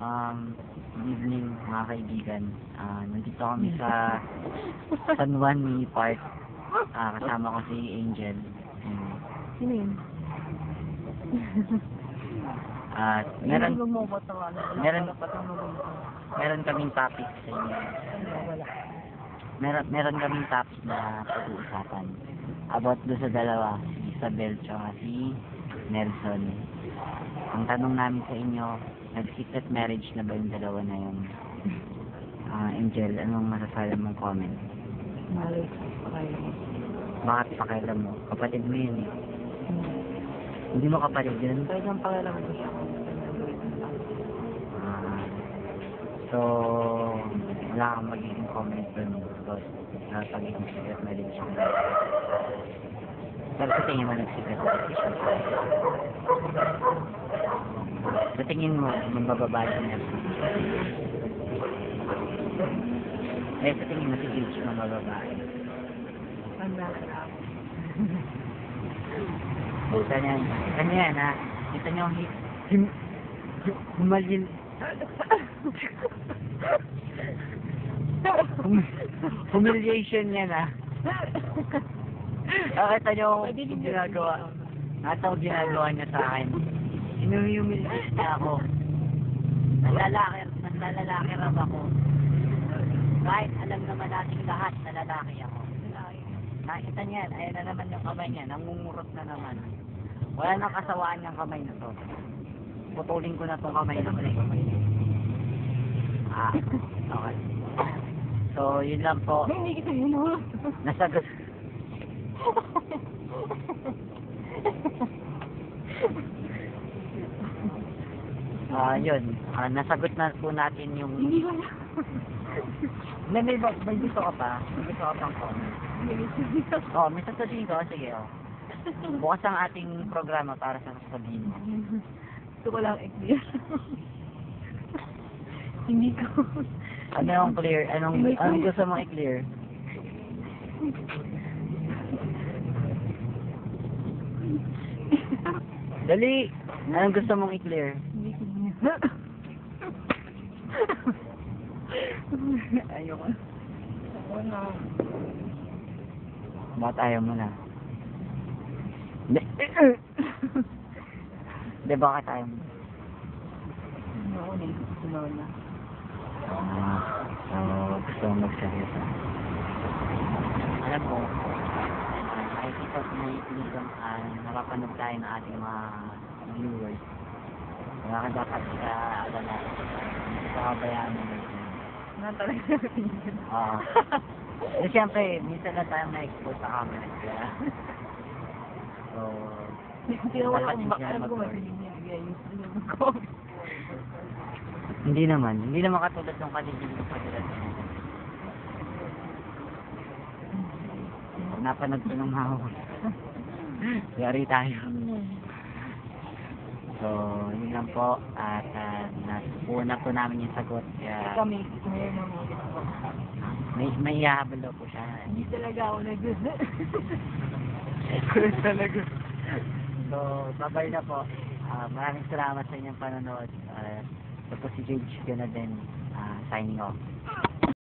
Um, good evening mga kaibigan. Ah, nandito kami sa San Juan Mini Park. Ah, kasama ko si Angel. And, Sino yun? at meron, Ano meron, meron kaming topic sa inyo. Meron, meron kaming topic na pag-uusapan. About do sa dalawa, si Isabel at si Nelson. Ang tanong namin sa inyo, nag-secret marriage na ba yung dalawa na yun? Ah, Angel, anong masasabi mong comment? Malay. Okay. Bakit pakialam mo? Kapatid mo yun eh. Hmm. Hindi mo kapatid yun? Talagang pakialam ko siya. Ah, so, wala kang magiging comment dun because na pagiging secret marriage. Pero sa tingin mo nag-secret marriage siya. Sa tingin mo, mabababae niya. Eh, sa tingin mo si Gage mabababae. Ang niya, niya yan ha. Kita niyo, hi- him, hum- humalil. Hum, humiliation yan ha. Nakita niyo yung ginagawa. Nakita ko ginagawa niya sa akin. Inuhumiliate niya ako. Nalalaki, nalalaki ram ako. Kahit alam naman natin lahat na lalaki ako. Nakita niya, ayan na naman yung kamay niya, nangungurot na naman. Wala nang kasawaan yung kamay na to. Putulin ko na tong kamay na to. Ah, okay. So, yun lang po. Hindi kita yun oh. Nasagot. Ah, yun. Ah, nasagot na po natin yung... Hindi ko na. May, may, may gusto ka pa? May gusto ka pang comment? Oh, may sasabihin ko. Sige, oh. Bukas ang ating programa para sa sasabihin mo. Gusto ko lang i-clear. Hindi ko. Ano yung clear? Anong, anong gusto mong i-clear? Dali! Anong gusto mong i-clear? Ayoko. Ako na. Bakit ayaw mo na? Hindi. Hindi, bakit ayaw mo? Ako na. Gusto na. Ah, gusto mong magseryoso. Alam mo, na yung uh, napapanood tayo ng ating mga viewers. Wala ka dapat sa alala. Hindi ka kabayaan mo. Na talaga natin yun. Ah. Eh, siyempre, minsan na tayong na-expose sa camera. Kaya, so, Hindi ko Dapat alam hindi ba siya alam ko mag-work. hindi naman. Hindi naman katulad ng kalilig ng kadilat. Napanood ko ng mga Yari tayo. So, yun lang po. At uh, nasuuna po namin yung sagot. Kaya Kami, may, may ihahabol daw po siya. Hindi talaga ako nag talaga. So, babay na po. Ah, maraming salamat sa inyong panonood. Uh, ito po si Gage Ganadin, uh, signing off.